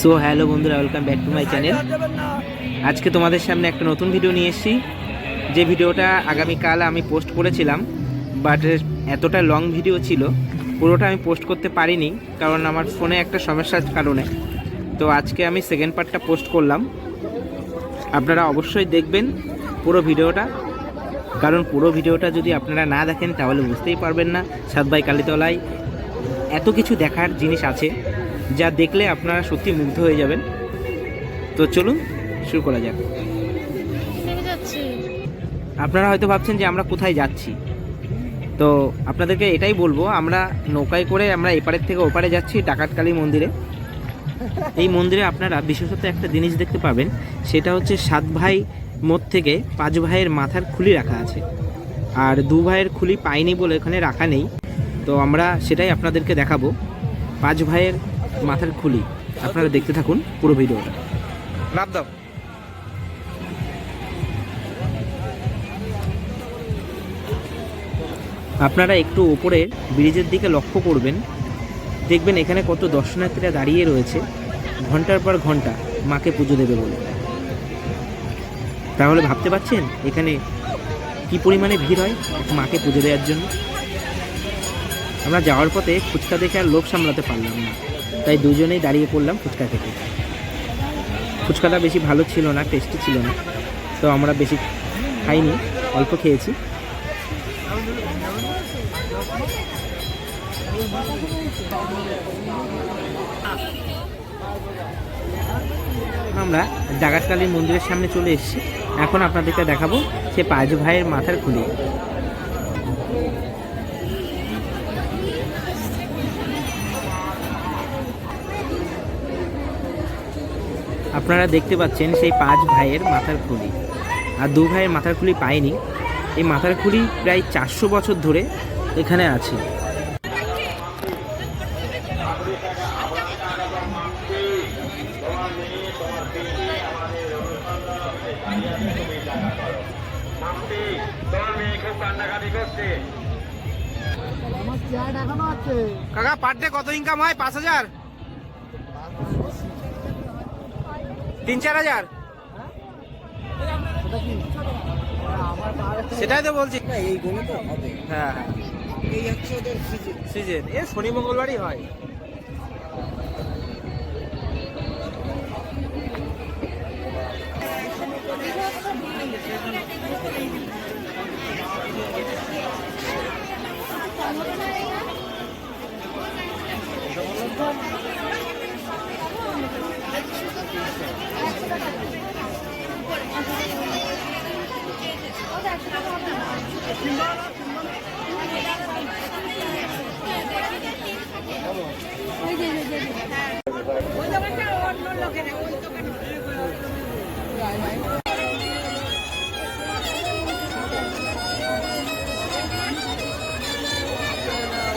So hello বন্ধুরা, welcome back to my channel. আজকে তোমাদের সামনে একটা নতুন ভিডিও নিয়ে এসেছি। যে ভিডিওটা আগামীকাল আমি পোস্ট করেছিলাম, বাট এতটা লং ভিডিও ছিল, পুরোটা আমি পোস্ট করতে পারিনি, কারণ আমার ফোনে একটা সমস্যার কারণে। তো আজকে আমি সেকেন্ড পার্টটা পোস্ট করলাম। আপনারা অবশ্যই দেখবেন পুরো ভিডিওটা, কারণ পুরো ভিডিওটা যদি আপনারা না দেখেন, তাহলে বুঝতেই পারবেন না। সাতবাই কালীতলায় এত কিছু দেখার জিনিস আছে। যা দেখলে আপনারা সত্যি মুগ্ধ হয়ে যাবেন। তো চলুন, শুরু করা যাক। আপনারা হয়তো ভাবছেন যে আমরা কোথায় যাচ্ছি। তো আপনাদেরকে এটাই বলব, আমরা নৌকায় করে আমরা এপারের থেকে ওপারে যাচ্ছি ডাকাতকালী মন্দিরে। এই মন্দিরে আপনারা বিশেষত একটা জিনিস দেখতে পাবেন, সেটা হচ্ছে সাত ভাই মধ্যে থেকে পাঁচ ভাইয়ের মাথার খুলি রাখা আছে। আর দু ভাইয়ের খুলি পাইনি বলে এখানে রাখা নেই। তো আমরা সেটাই আপনাদেরকে দেখাবো। পাঁচ ভাইয়ের মাথার খুলি। আপনারা দেখতে থাকুন পুরো ভিডিওটা। লাভ দাও। আপনারা একটু ওপরে ব্রিজের দিকে লক্ষ্য করবেন। দেখবেন এখানে কত দর্শনার্থীরা দাঁড়িয়ে রয়েছে। ঘণ্টার পর ঘণ্টা মাকে পুজো দেবে বলে। তাহলে ভাবতে পারছেন এখানে কি পরিমাণে ভিড় হয় মাকে পুজো দেওয়ার জন্য? আমরা যাওয়ার পথে ফুচকা দেখে আর লোভ সামলাতে পারলাম না। তাই দুজনেই দাঁড়িয়ে পড়লাম ফুচকা খেতে। ফুচকাটা বেশি ভালো ছিল না টেস্টি ছিল না। তো আমরা বেশি খাইনি, অল্প খেয়েছি। আমরা ডাকাতকালী মন্দিরের সামনে চলে এসেছি। এখন আপনাদেরকে দেখাবো সে পাঁচ ভাইয়ের মাথার খুলি। আপনারা দেখতে পাচ্ছেন সেই পাঁচ ভাইয়ের মাথার খুলি। আর দু ভাইয়ের মাথার খুলি পায়নি। এই মাথার খুলি প্রায় চারশো বছর ধরে এখানে আছে। কাকা পার ডে কত ইনকাম হয়? পাঁচ হাজার? তিন, চার হাজার? সেটাই তো বলছি। এইগুলো তো হ্যাঁ হ্যাঁ। এই হচ্ছে সিজন। সিজন এ শনি, মঙ্গলবারই হয়।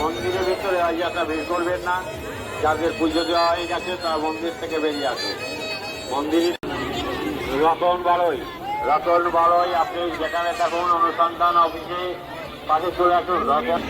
মন্দিরের ভিতরে আজ একটা ভিড় করবেন না। যাদের পুজো দেওয়া হয়ে গেছে, তারা মন্দির থেকে বেরিয়ে আসে মন্দির রতন বারোই। রতন বারোই আপনি যেখানে থাকুন অনুসন্ধান অফিসে পাশে চলে আসুন রতন।